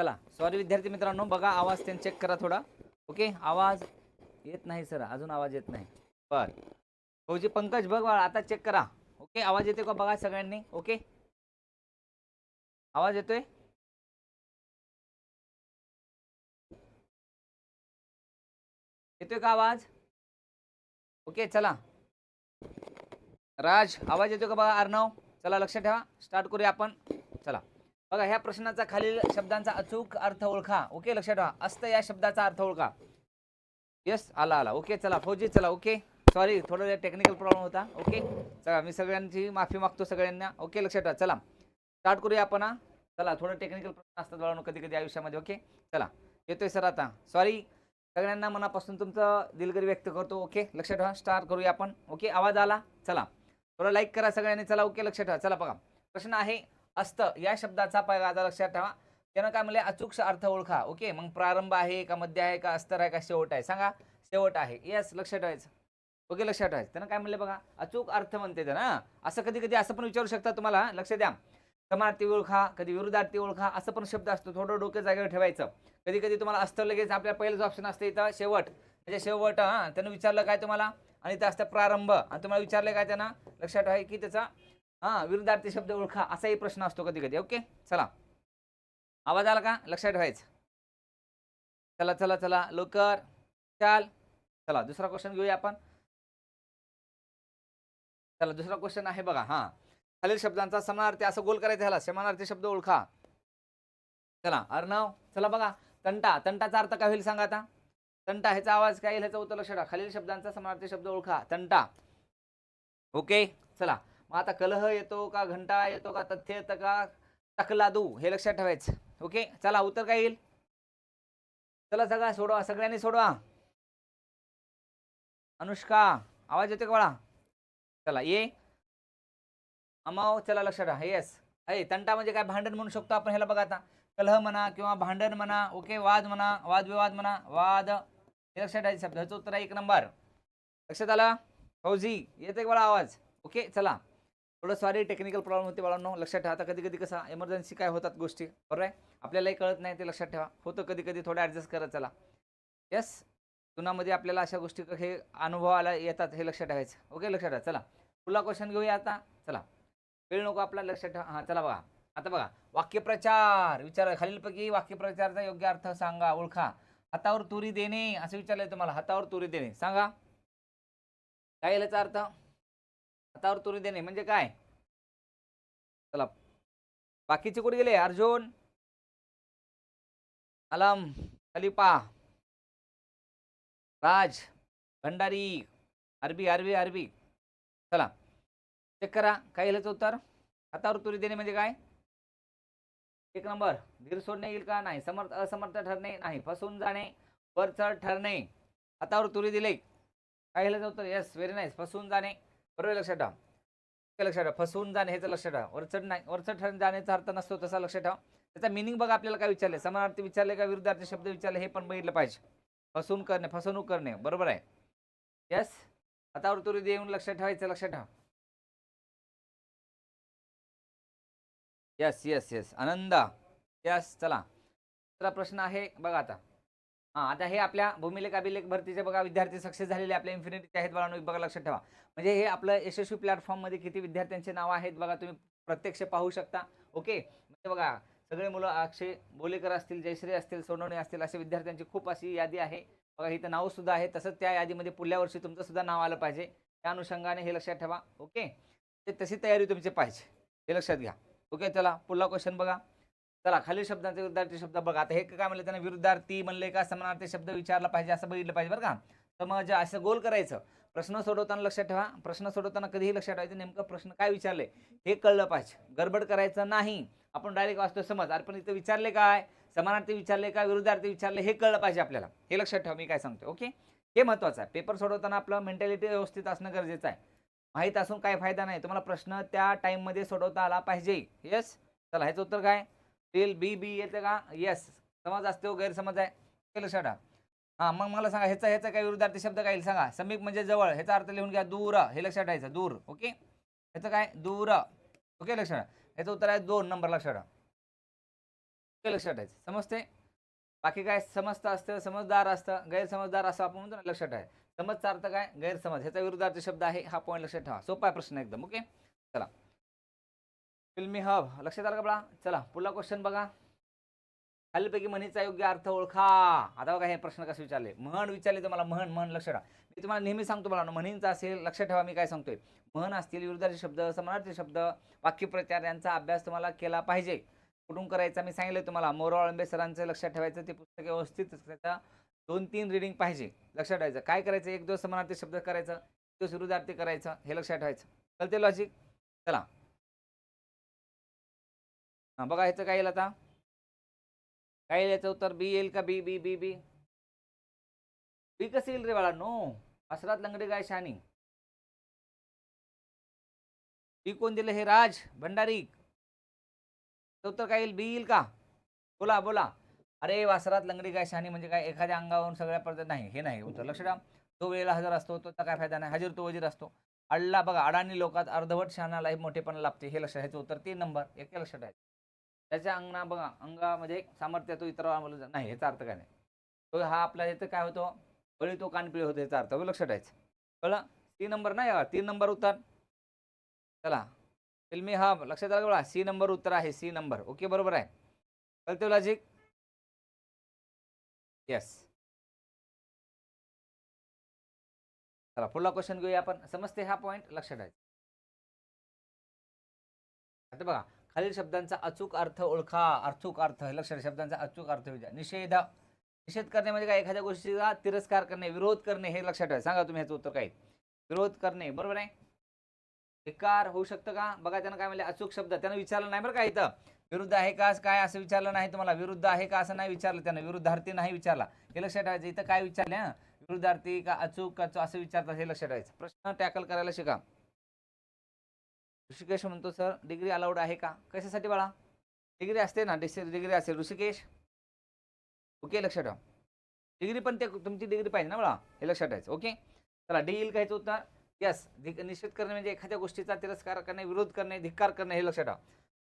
चला सॉरी विद्यार्थी मित्रांनो बघा आवाज त्यांनी चेक करा थोडा. ओके आवाज येत नाही सर अजून आवाज येत नाही. बर. फौजी पंकज बघ आता चेक करा. ओके आवाज येतोय का बघा सगळ्यांनी? ओके आवाज येतोय? येतोय का आवाज? ओके चला. राज आवाज येतोय का बघा अर्णव? चला लक्ष ठेवा. स्टार्ट करूया आपण. चला. बघा ह्या प्रश्नाचा खालील शब्दांचा अचूक अर्थ ओळखा. ओके लक्षात ठेवा. असतं या शब्दाचा अर्थ ओळखा. येस आला आला. ओके चला. फौजी चला. ओके. सॉरी थोडं टेक्निकल प्रॉब्लेम होता. ओके. चला मी सगळ्यांची माफी मागतो सगळ्यांना. ओके लक्षात ठेवा. चला. स्टार्ट करूया आपण चला थोडं टेक्निकल प्रश्न असतात बाळांनो कधी कधी आयुष्यामध्ये. ओके. चला. येतोय सर आता. सॉरी सगळ्यांना मनापासून तुमचं दिलगिरी व्यक्त करतो. ओके लक्षात ठेवा. स्टार्ट करूया आपण. ओके आवाज आला. चला. थोडं लाईक करा सगळ्यांनी. चला ओके लक्षात ठेवा. चला बघा. प्रश्न आहे असतं. या शब्दाचा पहिला लक्षात ठेवा. त्यानं काय म्हणले? अचूक अर्थ ओळखा. ओके? मग प्रारंभ आहे का मध्य आहे का अस्तर आहे का शेवट आहे? सांगा. शेवट आहे. येस लक्षात ठेवायचं. ओके? लक्षात ठेवायचं. त्यानं काय म्हणले बघा? अचूक अर्थ म्हणते त्यानं. असं कधी कधी असं पण विचारू शकता तुम्हाला. लक्ष द्या. समार्थी ओळखा कधी विरुद्धार्थी ओळखा असं पण शब्द असतो. थोडं डोक्या जागेवर ठेवायचं. कधी कधी तुम्हाला अस्तर लगेच आपल्या पहिलंच ऑप्शन असतं. इथं शेवट. म्हणजे शेवट हां. त्यानं विचारलं काय तुम्हाला? आणि इथं असतं प्रारंभ. आणि तुम्हाला विचारलं काय त्यांना? लक्षात ठेवा की त्याचा हां विरुद्धार्थी शब्द ओळखा असाही प्रश्न असतो कधी कधी ओके? चला. आवाज आला का? लक्षात ठेवायचं. चला चला चला. लवकर. चाल. चला दुसरा क्वेश्चन घेऊया आपण. चला दुसरा क्वेश्चन आहे बघा. हां. खालील शब्दांचा समानार्थी असं गोल करायचं ह्याला. समानार्थी शब्द ओळखा. चला अर्णव. चला बघा. तंटा. तंटाचा अर्थ काय होईल सांगा आता? तंटा ह्याचा आवाज काय येईल? ह्याचा उत्तर लक्षात खालील शब्दांचा समानार्थी शब्द ओळखा. तंटा. ओके? चला. मग आता कलह येतो का घंटा येतो का तथ्य येतं का तकलादू हे लक्षात ठेवायचं. ओके? चला उत्तर काय येईल? चला सगळा सोडवा सगळ्यांनी सोडवा. अनुष्का आवाज येतो का बाळा? चला ये. अमाव चला लक्षात ठेवा येस अय तंटा म्हणजे काय? भांडण म्हणू शकतो आपण ह्याला बघा आता. कलह म्हणा किंवा भांडण म्हणा ओके? वाद म्हणा वादविवाद म्हणा वाद. हे लक्षात ठेवायचं शब्द ह्याचं उत्तर आहे एक नंबर. लक्षात आला? फौजी येते का बाळा आवाज? ओके चला. थोडं सॉरी टेक्निकल प्रॉब्लेम होते बाळांनो लक्षात ठेवा. आता कधी कधी कसा इमर्जन्सी काय होतात गोष्टी बरोबर आहे? आपल्यालाही कळत नाही ते लक्षात ठेवा. होतं कधी कधी थोडं ॲडजस्ट करत चला. येस जुनामध्ये आपल्याला अशा गोष्टी हे अनुभवाला येतात हे लक्षात ठेवायचं. ओके लक्षात ठेवा. चला. पुढला क्वेश्चन घेऊया आता. चला. वेळ नको आपला लक्षात ठेवा. हां चला बघा. आता बघा. वाक्यप्रचार. विचार खालीलपैकी वाक्यप्रचारचा योग्य अर्थ सांगा ओळखा. हातावर तुरी देणे असं विचारलंय तुम्हाला. हातावर तुरी देणे. सांगा. काय याचा अर्थ? हातावर तुरी देणे म्हणजे काय? चला. बाकीचे कुठे गेले? अर्जुन? अलम? खलिपा राज? भंडारी? अरबी अरबी अरबी. चला. चेक करा. काय येईल उत्तर? हातावर तुरी देणे म्हणजे काय? एक नंबर. धीर सोडणे येईल का? नाही. समर्थ असमर्थ ठरणे नाही. फसून जाणे वर चढ ठरणे. हातावर तुरी दिले. काय येईल उत्तर? येस व्हेरी नाईस फसून जाणे. बरोबर लक्षात ठेवा. लक्षात ठेवा. फसवून जाणे ह्याचं लक्षात ठेवा. वरचढ नाही वरचढ जाण्याचा अर्थ नसतो तसा लक्षात ठेवा. त्याचा मिनिंग बघा आपल्याला काय विचारले समानार्थी विचारले का विरुद्धार्थी शब्द विचारले हे पण बघितलं पाहिजे. फसवून करणे फसवणूक करणे बरोबर आहे? येस आता ऋतुरी देऊन लक्षात ठेवायचं लक्षात ठेवा. Yes yes yes Ananda. Yes चला. दुसरा प्रश्न आहे बघा आता. हां आता हे आपल्या भूमिलेख अभिलेख भरतीचे बघा विद्यार्थी सक्सेस झालेले आपल्या इन्फिनिटीचे आहेत बघा बघा लक्षात ठेवा. म्हणजे हे आपलं यशस्वी प्लॅटफॉर्ममध्ये किती विद्यार्थ्यांचे नाव आहेत बघा तुम्ही प्रत्यक्ष पाहू शकता. ओके? म्हणजे बघा सगळे मुलं अक्षय बोलेकर असतील जयश्री असतील सोनवणे असतील असे विद्यार्थ्यांची खूप अशी यादी आहे. बघा इथं नावसुद्धा आहे. तसंच त्या यादीमध्ये पुढल्या वर्षी तुमचं सुद्धा नाव आलं पाहिजे. त्या अनुषंगाने हे लक्षात ठेवा. ओके? ते तशी तयारी तुमची पाहिजे. हे लक्षात घ्या. ओके? चला पुढला क्वेश्चन बघा. चला खालील शब्दांचे विरुद्धार्थी शब्द बघा. आता हे काय म्हणलं त्यांना? विरुद्धार्थी म्हणले का? समानार्थी शब्द विचारला पाहिजे असं बघितलं पाहिजे बरं का? तर असं गोल करायचं प्रश्न सोडवताना लक्षात ठेवा. प्रश्न सोडवताना कधीही लक्षात ठेवायचं नेमकं प्रश्न काय विचारले? हे कळलं पाहिजे. गडबड करायचं नाही. आपण डायरेक्ट वाचतो समज. अरे पण इथं विचारले काय? समानार्थी विचारले का? विरुद्धार्थी विचारले? हे कळलं पाहिजे आपल्याला. हे लक्षात ठेवा. मी काय सांगतो ओके? हे महत्त्वाचं आहे. पेपर सोडवताना आपलं मेंटॅलिटी व्यवस्थित असणं गरजेचं आहे. माहीत असून काय फायदा नाही. तुम्हाला प्रश्न त्या टाईममध्ये सोडवता आला पाहिजे. येस चला ह्याचं उत्तर काय? रील बी बी येतं का? येस समज असते हो गैरसमज आहे. ते लक्षात ठेवा हां मग मला सांगा ह्याचा ह्याचा काय विरुद्धार्थी शब्द काय येईल सांगा? समीप म्हणजे जवळ. ह्याचा अर्थ लिहून घ्या दूर. हे लक्षात ठेवायचं दूर. ओके? ह्याचं काय? दूर. ओके लक्षात ठेवा. ह्याचं उत्तर आहे दोन नंबर लक्षात ठेवा. ते लक्षात ठेवायचं. समजते? बाकी काय? समजतं असतं समजदार असतं. गैरसमजदार असं आपण म्हणतो ना लक्षात आहे समजचा अर्थ काय? गैरसमज. ह्याचा विरुद्धार्थ शब्द आहे हा पॉईंट लक्षात ठेवा. सोपा आहे प्रश्न एकदम. ओके? चला. फिल्मी हब लक्षात आलं का बळा? चला पुढला क्वेश्चन बघा. खालीलपैकी म्हणीचा योग्य अर्थ ओळखा. आता बघा हे प्रश्न कसे विचारले? म्हण विचारले तुम्हाला म्हण म्हण लक्ष ठेवा मी तुम्हाला नेहमी सांगतो मला म्हणींचा असेल लक्ष ठेवा मी काय सांगतोय? म्हण असतील विरुद्धाचे शब्द समानार्थी शब्द वाक्यप्रचार यांचा अभ्यास तुम्हाला केला पाहिजे. कुठून करायचा? मी सांगितलं तुम्हाला. मोराळ अळंबे सरांचं लक्षात ठेवायचं ते पुस्तक व्यवस्थित त्याचा दोन तीन रिडिंग पाहिजे. लक्षात ठेवायचं. काय करायचं? एक दिवस समानार्थी शब्द करायचं एक दिवस विरुद्धार्थी करायचं हे लक्षात ठेवायचं. कळते लॉजिक चला. हां बघा ह्याचं काय येईल आता? काय येईल याचं उत्तर? बी येईल का? बी बी बी बी बी कसं येईल रे बाळा नो असरात लंगडे गाय शानी बी कोण दिलं हे? राज भंडारी. उत्तर काय येईल? बी येईल का? बोला बोला. अरे वासरात लंगडी गाय शहाणी म्हणजे काय? एखाद्या अंगावरून सगळ्या पडत नाही हे नाही. उत्तर लक्ष द्या तो वेळेला हजर असतो तो काय फायदा नाही. हजर तो वजीर असतो. अडला बघा अडाणी लोकात अर्धवट शहाणाला मोठेपणा लाभते. हे लक्षात ह्याचं उत्तर. तीन नंबर. एक लक्षात आहे त्याच्या अंगणा बघा अंगामध्ये सामर्थ्य तो इतर नाही ह्याचा अर्थ काय नाही. तो हा आपला इथं काय होतो? बळी तो कानपिळी होतो याचा अर्थ. लक्षात ठेवायचं. कळलं? तीन नंबर नाही का तीन नंबर उत्तर. चला. फिल्मी हा लक्षात आलं बघा? सी नंबर उत्तर आहे सी नंबर. ओके बरोबर आहे. कळतो लॉजिक येस चला पुढला क्वेश्चन घेऊया आपण. समजते हा पॉईंट लक्षात आहे आता बघा खालील शब्दांचा अचूक अर्थ ओळखा. अर्थूक अर्थ लक्षात शब्दांचा अचूक अर्थ विचार निषेध. निषेध करणे म्हणजे काय? एखाद्या गोष्टीचा तिरस्कार करणे विरोध करणे हे लक्षात ठेवा. सांगा तुम्ही ह्याचं उत्तर काय? विरोध करणे. बरोबर आहे? धिक्कार होऊ शकतं का? बघा त्यानं काय म्हणले? अचूक शब्द. त्यानं विचारलं नाही बरं का इथं. विरुद्ध आहे का? काय? असं विचारलं नाही तुम्हाला. विरुद्ध आहे का? असं नाही विचारलं त्यानं. विरुद्धार्थी नाही विचारला. हे लक्षात ठेवायचं. इथं काय विचारले? विरुद्धार्थी का अचूक का असं विचारतात हे लक्षात ठेवायचं. प्रश्न टॅकल करायला शिका. ऋषिकेश म्हणतो सर डिग्री अलाउड आहे का? कशासाठी बाळा? डिग्री असते ना डिस डिग्री असेल ऋषिकेश? ओके लक्षात ठेवा. डिग्री पण ते तुमची डिग्री पाहिजे ना बाळा. हे लक्षात ठेवायचं. ओके चला डी येईल कायचं उत्तर? यस निषेध करणे म्हणजे एखाद्या गोष्टीचा तिरस्कार करणे विरोध करणे धिक्कार करणे हे लक्षात ठेवा.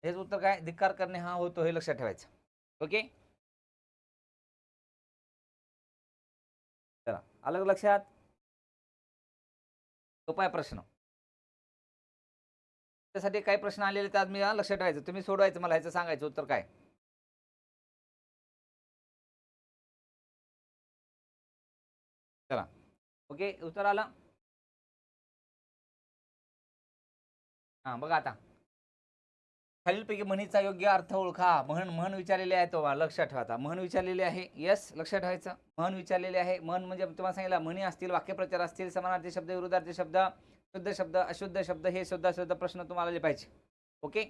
हेच उत्तर काय? धिक्कार करणे हा होतो हे लक्षात ठेवायचं. ओके चला अलग लक्षात? सोपा आहे प्रश्न. त्यासाठी काही प्रश्न आलेले तर आज मी लक्षात ठेवायचं तुम्ही सोडवायचं मला ह्याचं सांगायचं उत्तर काय? चला. ओके उत्तर आलं? हा बघा आता. खालीलपैकी म्हणीचा योग्य अर्थ ओळखा. म्हण म्हण विचारलेले आहे तो लक्षात ठेवा म्हण विचारलेले आहे यस लक्षात ठेवायचं. म्हण विचारलेले आहे म्हण म्हणजे तुम्हाला सांगितलं म्हणी असतील वाक्यप्रचार असतील समानार्थी शब्द विरुद्धार्थी शब्द शुद्ध शब्द अशुद्ध शब्द हे सुद्धा सुद्धा प्रश्न तुम्हाला आले पाहिजे ओके?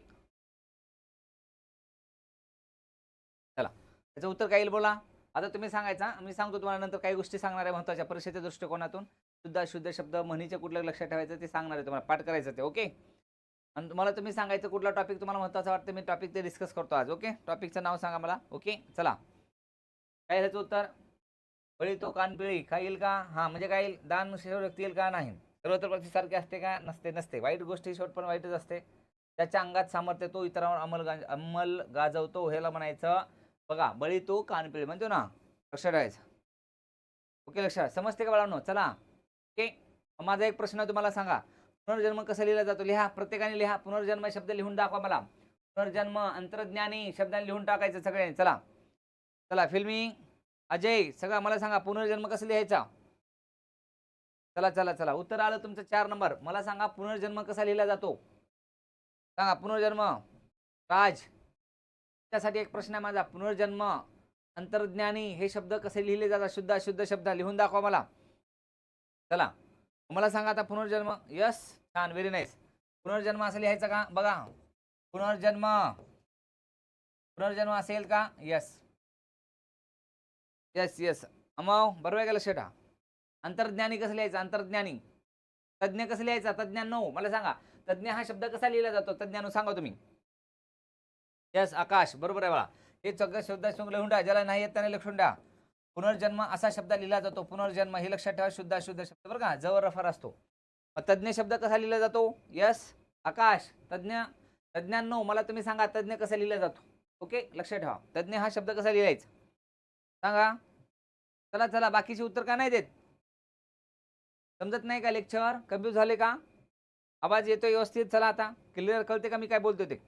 चला. त्याचं उत्तर काय येईल बोला. आता तुम्ही सांगायचा. मी सांगतो तुम्हाला नंतर काही गोष्टी सांगणार आहे महत्त्वाच्या परीक्षेच्या दृष्टिकोनातून. शुद्ध अशुद्ध शब्द म्हणीचे कुठलं लक्षात ठेवायचं ते सांगणार आहे तुम्हाला. पाठ करायचं ते ओके? आणि तुम्हाला तुम्ही सांगायचं कुठला टॉपिक तुम्हाला महत्त्वाचा वाटतं मी टॉपिक ते डिस्कस करतो आज ओके? टॉपिकचं नाव सांगा मला ओके? चला. काय ह्याचं उत्तर? बळी तो कान पिळी काय येईल का? हां म्हणजे काय येईल? दान व्यक्ती येईल का? नाही. सर्वत्र प्रतिसारखे असते का? नसते नसते. वाईट गोष्टी शेवट पण वाईटच असते. त्याच्या अंगात सामर्थ्य तो इतरांवर अंमल गाज अंमल गाजवतो ह्याला म्हणायचं बघा बळी तो कानपिळी म्हणतो ना लक्षात ठेवायचं. ओके लक्षात समजते का बाळांनो? चला. ओके? माझा एक प्रश्न तुम्हाला सांगा. पुनर्जन्म कसा लिहिला जातो? लिहा. प्रत्येकाने लिहा. पुनर्जन्म शब्द लिहून दाखवा मला. पुनर्जन्म अंतर्ज्ञानी शब्दाने लिहून टाकायचं सगळ्यांनी. चला. चला फिल्मी अजय सगळा मला सांगा. पुनर्जन्म कसं लिहायचा? चला चला चला. उत्तर आलं तुमचं चार नंबर. मला सांगा पुनर्जन्म कसा लिहिला जातो? सांगा पुनर्जन्म. राज. त्यासाठी एक प्रश्न आहे माझा. पुनर्जन्म अंतर्ज्ञानी हे शब्द कसे लिहिले जातात? शुद्ध अशुद्ध शब्द. लिहून दाखवा मला. चला. मला सांगा आता पुनर्जन्म. यस. छान. व्हेरी नाईस पुनर्जन्म असं लिहायचं का? बघा. पुनर्जन्म. पुनर्जन्म असेल का? यस यस यस अमाव बरोबर आहे का लक्षात? अंतर्ज्ञानी कसं लिहायचं? अंतर्ज्ञानी. तज्ज्ञ कसं लिहायचा? तज्ज्ञांनो मला सांगा तज्ज्ञ हा शब्द कसा लिहिला जातो? तज्ज्ञानो सांगा तुम्ही. यस आकाश. बरोबर आहे बाळा. हे सगळं शब्द लिहून द्या ज्याला नाही येत त्याने लक्षून द्या पुनर्जन्म असा शब्द लिहिला जातो. पुनर्जन्म हे लक्षात ठेवा. शुद्ध अशुद्ध शब्द. बरं का? जवळ रफर असतो. तज्ज्ञ शब्द कसा लिहिला जातो? यस आकाश. तज्ज्ञ तज्ज्ञांनो मला तुम्ही सांगा तज्ज्ञ कसा लिहिला जातो? ओके? लक्षात ठेवा. तज्ज्ञ हा शब्द कसा लिहायचा? सांगा. चला चला. बाकीचे उत्तर का नाही देत? समजत नाही का लेक्चर कन्फ्यूज झाले का? आवाज येतोय व्यवस्थित? चला आता. क्लिअर कळते का मी काय बोलतो ते?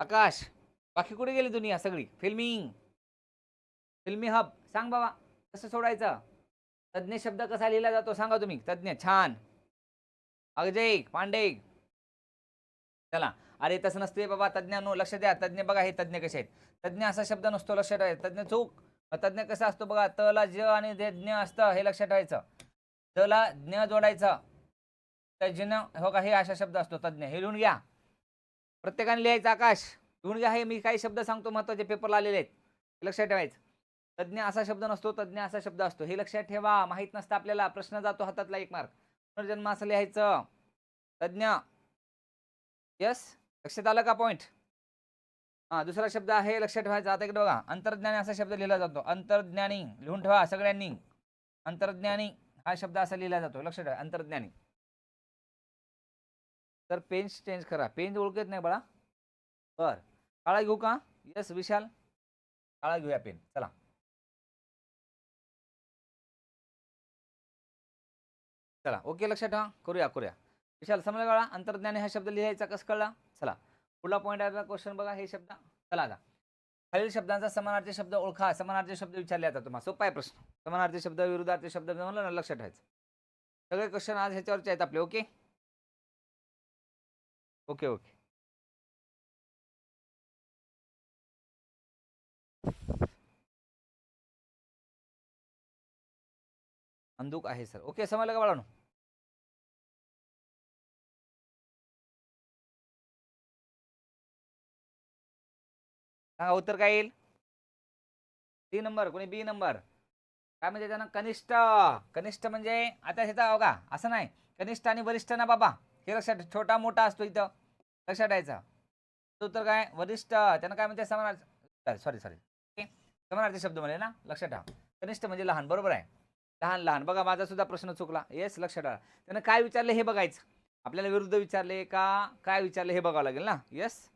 आकाश बाकी कुठे गेली दुनिया सगळी? फिल्मिंग फिल्मी हब सांग बाबा कसं सोडायचं? तज्ज्ञ शब्द कसा लिहिला जातो सांगा तुम्ही. तज्ज्ञ छान. अजय पांडे. चला. अरे तसं नसते बाबा तज्ज्ञानो लक्ष द्या. तज्ज्ञ बघा हे तज्ज्ञ कसे आहेत? तज्ज्ञ असा शब्द नसतो लक्षात ठेवायचा तज्ज्ञ चूक. तज्ज्ञ कसा असतो बघा तला ज आणि जे ज्ञ असतं हे लक्षात ठेवायचं. तला ज्ञ जोडायचं. तज्ज्ञ हो का हे असा शब्द असतो तज्ज्ञ हे लिहून घ्या. प्रत्येकाने लिहायचं आकाश. लिहून घ्या हे मी काही शब्द सांगतो महत्त्वाचे पेपरला आलेले आहेत. लक्षात ठेवायचं. तज्ज्ञ असा शब्द नसतो तज्ज्ञ असा शब्द असतो. हे लक्षात ठेवा माहीत नसतं आपल्याला. प्रश्न जातो हातातला एक मार्क पुनर्जन्म असं लिहायचं. तज्ज्ञ यस लक्षात आलं का पॉईंट हा दुसरा शब्द आहे लक्षात ठेवायचा. आता इकडे बघा. अंतर्ज्ञानी असा शब्द लिहिला जातो. अंतर्ज्ञानी. लिहून ठेवा सगळ्यांनी. अंतर्ज्ञानी. हा शब्द असा लिहिला जातो लक्षात ठेवा अंतर्ज्ञानी. तर पेन चेंज करा. पेन ओळखत नाही बाळा. बर. काळा घेऊ का? यस विशाल. काळा घेऊया पेन. चला. चला ओके लक्षात ठेवा. करूया करूया. विशाल समजा काळा अंतर्ज्ञानी हा शब्द लिहायचा कसं कळला? चला. पुढला पॉईंट आहे क्वेश्चन बघा हे शब्द. चला आता. खालील शब्दांचा समानार्थी शब्द ओळखा. समानार्थी शब्द विचारले जातात तुम्हाला. सोपा आहे प्रश्न. समानार्थी शब्द विरुद्धार्थी शब्द म्हणलं ना लक्षात ठेवायचं. सगळे क्वेश्चन आज ह्याच्यावरचे आहेत आपले. ओके ओके ओके अंदूक आहे सर ओके समजलं का बाळांनो? सांगा उत्तर काय येईल? डी नंबर कोणी बी नंबर? काय म्हणजे त्यानं? कनिष्ठ. कनिष्ठ म्हणजे आता ह्याचा बघा असं नाही. कनिष्ठ आणि वरिष्ठ ना बाबा. हे लक्षात छोटा मोठा असतो इथं. लक्षात ठेवायचा. तो उत्तर काय? वरिष्ठ. त्यानं काय म्हणते? समानार्थी सॉरी सॉरी समानार्थी शब्द म्हणे ना? लक्षात ठेवा. कनिष्ठ म्हणजे लहान बरोबर आहे? लहान लहान. बघा माझा सुद्धा प्रश्न चुकला. येस लक्षात ठेवा. त्यानं काय विचारले हे बघायचं. आपल्याला विरुद्ध विचारले का? काय विचारले हे बघावं लागेल ना? येस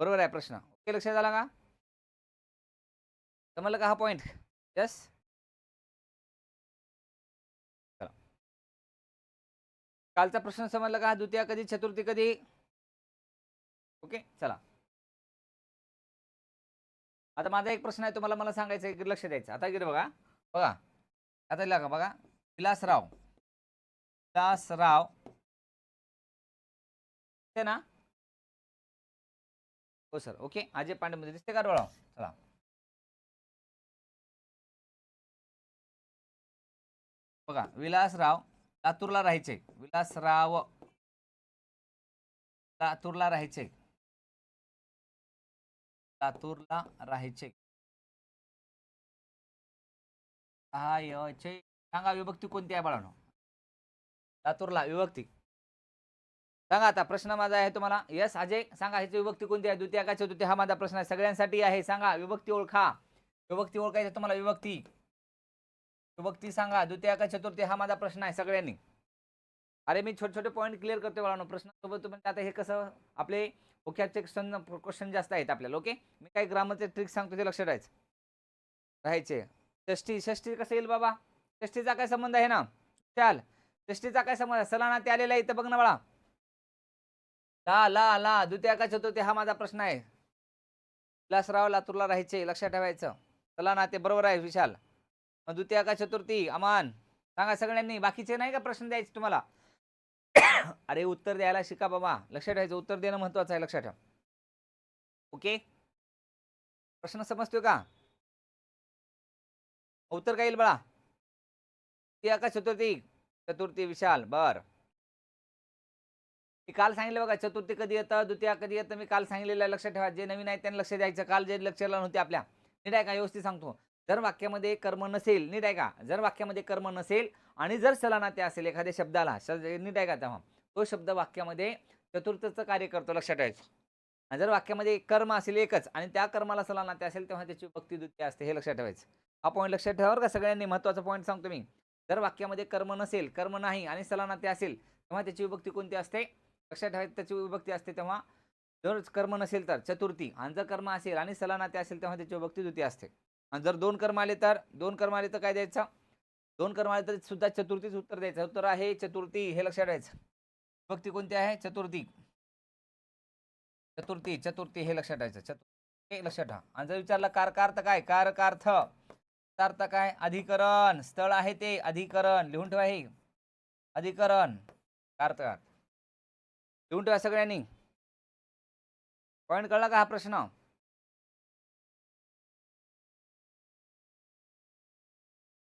बरोबर आहे प्रश्न. ओके लक्षात आला का? समजलं का हा पॉईंट यस कालचा प्रश्न समजला का? द्वितीय कधी? चतुर्थी कधी? ओके चला. आता माझा एक प्रश्न आहे तुम्हाला मला सांगायचं आहे की लक्ष द्यायचं. आता गिर बघा. बघा. आता इला का? बघा. विलासराव. विलासराव. ते ना? हो सर ओके अजय पांडे मध्ये दिसते का? डोळा चला. बघा विलासराव लातूरला राहायचे. विलासराव लातूरला राहायचे. लातूरला राहायचे. राहायचे. सांगा विभक्ती कोणती आहे बाळानो? लातूरला विभक्ती. सांगा आता प्रश्न माझा आहे तुम्हाला. यस अजय सांगा ह्याची विभक्ती कोणती आहे? द्वितीय का चतुर्थी हा माझा प्रश्न आहे. सगळ्यांसाठी आहे. सांगा विभक्ती ओळखा. विभक्ती ओळखायची तुम्हाला विभक्ती. विभक्ती सांगा द्वितीया का चतुर्थी हा माझा प्रश्न आहे सगळ्यांनी. अरे मी छोटे छोटे पॉईंट क्लिअर करतो बाळानो प्रश्नासोबत म्हणजे आता हे कसं आपले ओक्याचे क्वेश्चन क्वेश्चन जास्त आहेत आपल्याला ओके मी काही ग्रामरचे ट्रिक सांगतो ते लक्षात राहायचं. राहायचे. षष्टी षष्टी कसं येईल बाबा? षष्टीचा काय संबंध आहे ना? चाल. षष्टीचा काय संबंध आहे? सलाना ते आलेला आहे इथं बघ ना बाळा. ला ला ला द्वितीय का चतुर्थी हा माझा प्रश्न आहे. विलासराव लातूरला राहायचे लक्षात ठेवायचं. चला ना ते बरोबर आहे विशाल. द्वितीय का चतुर्थी अमान. सांगा सगळ्यांनी बाकीचे नाही का प्रश्न द्यायचे तुम्हाला? अरे उत्तर द्यायला शिका बाबा. लक्षात ठेवायचं उत्तर देणं महत्वाचं आहे लक्षात ठेवा. ओके? प्रश्न समजतोय का? उत्तर काय येईल बाळा? द्वितीय का चतुर्थी चतुर्थी विशाल. बर. मी काल सांगितलं बघा चतुर्थी कधी येतं द्वितीय कधी येतं मी काल सांगितलेलं आहे लक्षात ठेवा. जे नवीन आहे त्यांना लक्ष द्यायचं. काल जे लक्षात लावून होते आपल्या. नीट आहे का? व्यवस्थित सांगतो. जर वाक्यामध्ये कर्म नसेल नीट आहे का जर वाक्यामध्ये कर्म नसेल आणि जर सलानाते असेल एखाद्या शब्दाला नीट आहे का तेव्हा. तो शब्द वाक्यामध्ये चतुर्थचं कार्य करतो लक्षात ठेवायचं. जर वाक्यामध्ये कर्म असेल एकच आणि त्या कर्माला सलानाते असेल तेव्हा त्याची भक्ती द्वितीय असते हे लक्षात ठेवायचं. हा पॉईंट लक्षात ठेवावर का सगळ्यांनी महत्त्वाचा पॉईंट सांगतो मी. जर वाक्यामध्ये कर्म नसेल कर्म नाही आणि सलानाते असेल तेव्हा त्याची विभक्ती कोणती असते? लक्षात ठेवायचं त्याची विभक्ती असते तेव्हा. जर कर्म नसेल तर चतुर्थी. आणि जर कर्म असेल आणि सलानाते असेल तेव्हा त्याची विभक्ती द्वितीय असते. आणि जर दोन कर्म आले तर दोन कर्म आले तर काय द्यायचं? दोन कर्म आले तर सुद्धा चतुर्थीच उत्तर द्यायचं. उत्तर आहे चतुर्थी हे लक्षात ठेवायचं. विभक्ती कोणती आहे? चतुर्थी. चतुर्थी चतुर्थी हे लक्षात ठेवायचं. चतुर्थी हे लक्षात ठेवा. आणि जर विचारला कारकार्थ काय? कारकार्थ. अर्थ काय? अधिकरण. स्थळ आहे ते अधिकरण. लिहून ठेवा हे. अधिकरण. कार्त लिहून ठेवा सगळ्यांनी. पॉईंट कळला का हा प्रश्न?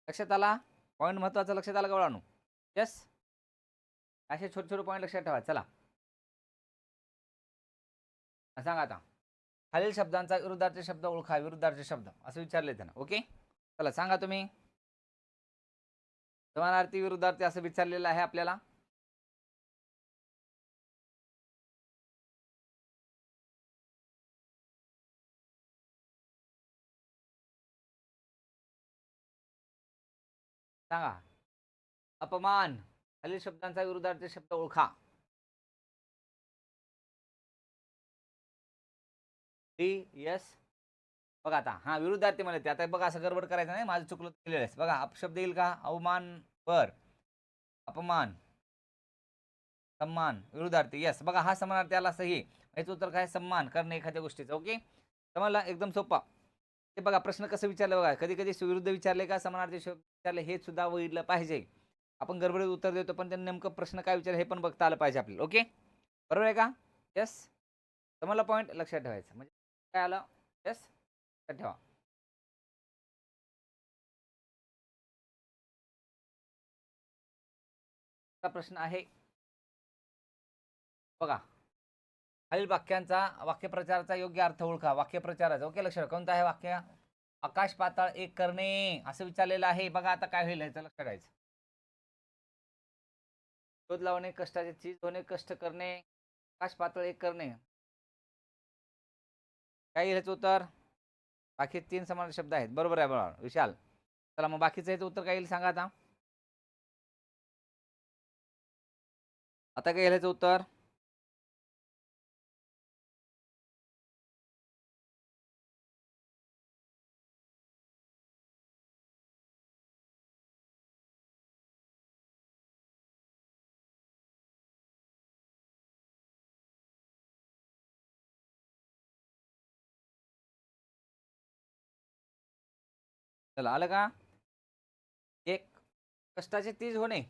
लक्षात आला? पॉईंट महत्त्वाचा लक्षात आला का बाळांनो? यस असे छोटे छोटे पॉईंट लक्षात ठेवा. चला. सांगा आता. खालील शब्दांचा विरुद्धार्थ शब्द ओळखा. विरुद्धार्थ शब्द. असं विचारले त्यांना. ओके चला सांगा तुम्ही. समानार्थी विरुद्धार्थी असं विचारलेलं आहे आपल्याला. सांगा. अपमान खालील शब्दांचा विरुद्धार्थी शब्द ओळखा. D yes. बघा आता हा विरुद्धार्थी मला ते. आता बघा असं गडबड करायचं नाही. माझं चुकलं केलेलं आहे. बघा अपशब्द येईल का? अवमान बर अपमान. सम्मान. विरुद्धार्थी यस. बघा हा समानार्थी आला सही याचं उत्तर काय? सम्मान करणे एखाद्या गोष्टीचं. ओके? समजला? एकदम सोपा. ते बघा प्रश्न कसं विचारलं बघा कधी कधी विरुद्ध विचारले का समानार्थी शब्द विचारले हे सुद्धा बघितलं पाहिजे. आपण गडबडीत उत्तर देतो पण त्यांनी नेमकं प्रश्न काय विचारले हे पण बघता आलं पाहिजे आपल्याला ओके? बरोबर आहे का? यस तुम्हाला पॉईंट लक्षात ठेवायचं. म्हणजे काय आलं? यस लक्षात ठेवा. हा प्रश्न आहे. बघा. खालील वाक्यांचा वाक्यप्रचाराचा योग्य अर्थ ओळखा. वाक्यप्रचाराचा ओके लक्षात कोणतं आहे वाक्य? आकाश पाताळ एक करणे असं विचारलेलं आहे. बघा आता काय होईल याचं लक्षात ठेवायचं शोध लावणे कष्टाचे चीज होणे कष्ट करणे आकाश पातळ एक करणे. काय येईल ह्याचं उत्तर? बाकी तीन समान शब्द आहेत. बरोबर आहे बरोबर. विशाल चला मग बाकीचं ह्याचं उत्तर काय येईल सांगा आता. आता काय येईल ह्याचं उत्तर? चला आलं का? एक कष्टाचे तीज होणे.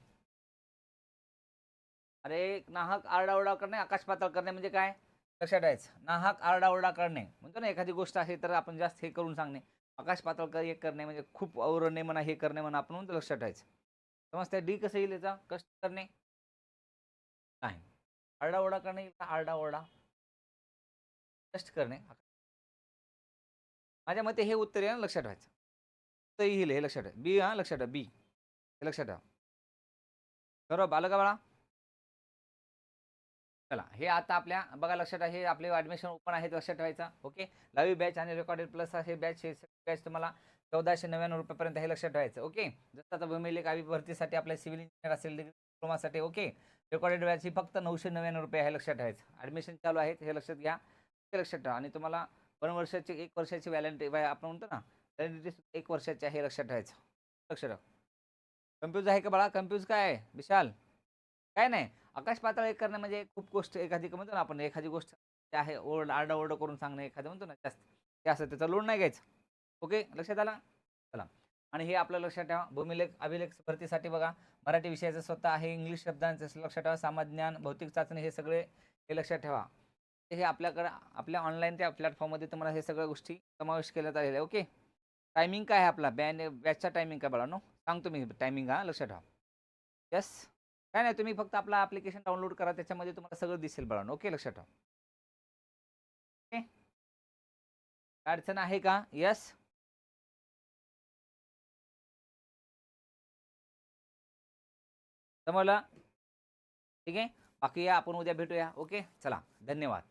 अरे नाहक आरडाओरडा करणे आकाश पातळ करणे म्हणजे काय? लक्षात ठेवायचं नाहक आरडाओरडा करणे. म्हणतो ना एखादी गोष्ट आहे तर आपण जास्त हे करून सांगणे. आकाश पातळ कर हे करणे म्हणजे खूप औरणे म्हणा हे करणे म्हणा आपण म्हणतो लक्षात ठेवायचं समजते डी कसं येईल याचा? कष्ट करणे. नाही आरडाओरडा करणे येईल का आरडाओरडा? कष्ट करणे. माझ्या मते हे उत्तर आहे ना लक्षात ठेवायचं येईल हे लक्षात ठेवा. बी हा लक्षात ठेवा. बी हे लक्षात ठेवा. बरोबर? आलं का बाळा? चला हे आता आपल्या बघा लक्षात आहे हे आपले ॲडमिशन ओपन आहेत लक्षात ठेवायचा. ओके लाईव्ह बॅच आणि रेकॉर्डेड प्लस हे बॅच हे बॅच तुम्हाला चौदाशे नव्याण्णव रुपयापर्यंत हे लक्षात ठेवायचं. ओके जसं आता भूमिलेख आवी भरतीसाठी आपल्या सिव्हिल इंजिनियर असेल डिप्लोमासाठी ओके रेकॉर्डेड बॅच ही फक्त नऊशे नव्याण्णव रुपये हे लक्षात ठेवायचं. ॲडमिशन चालू आहेत हे लक्षात घ्या. हे लक्षात ठेवा. आणि तुम्हाला दोन वर्षाची एक वर्षाची व्हॅलेंटी आपण म्हणतो ना व्हॅलिडिटी एक वर्षाची आहे हे लक्षात ठेवायचं. लक्ष ठेव. कन्फ्यूज आहे का बाळा? कन्फ्यूज काय आहे? विशाल. काय नाही. आकाश पातळ एक करणं म्हणजे खूप गोष्ट एखादी म्हणतो ना आपण एखादी गोष्ट ते आहे ओरड आरडा ओरडा करून सांगणं एखादं म्हणतो ना जास्त. ते असं त्याचा लोड नाही घ्यायचं. ओके? लक्षात आला? चला. आणि हे आपलं लक्षात ठेवा. भूमिलेख अभिलेख भरतीसाठी बघा. मराठी विषयाचं स्वतः आहे इंग्लिश शब्दांचं. लक्षात ठेवा. सामाज्ञान भौतिक चाचणी हे सगळे हे लक्षात ठेवा. हे आपल्याकडं आपल्या ऑनलाईन त्या प्लॅटफॉर्ममध्ये तुम्हाला हे सगळ्या गोष्टी समावेश केल्यात आलेल्या आहे ओके? टायमिंग काय आहे आपला? बॅन बॅचचा टायमिंग काय बघा नो सांगतो मी टायमिंग हा लक्षात ठेवा. यस काय नाही तुम्ही फक्त आपला ॲप्लिकेशन डाउनलोड करा त्याच्यामध्ये तुम्हाला सगळं दिसेल बघा ओके लक्षात ठेवा. ओके अडचण आहे का? यस समजलं ठीक आहे? बाकी या आपण उद्या भेटूया. ओके चला धन्यवाद.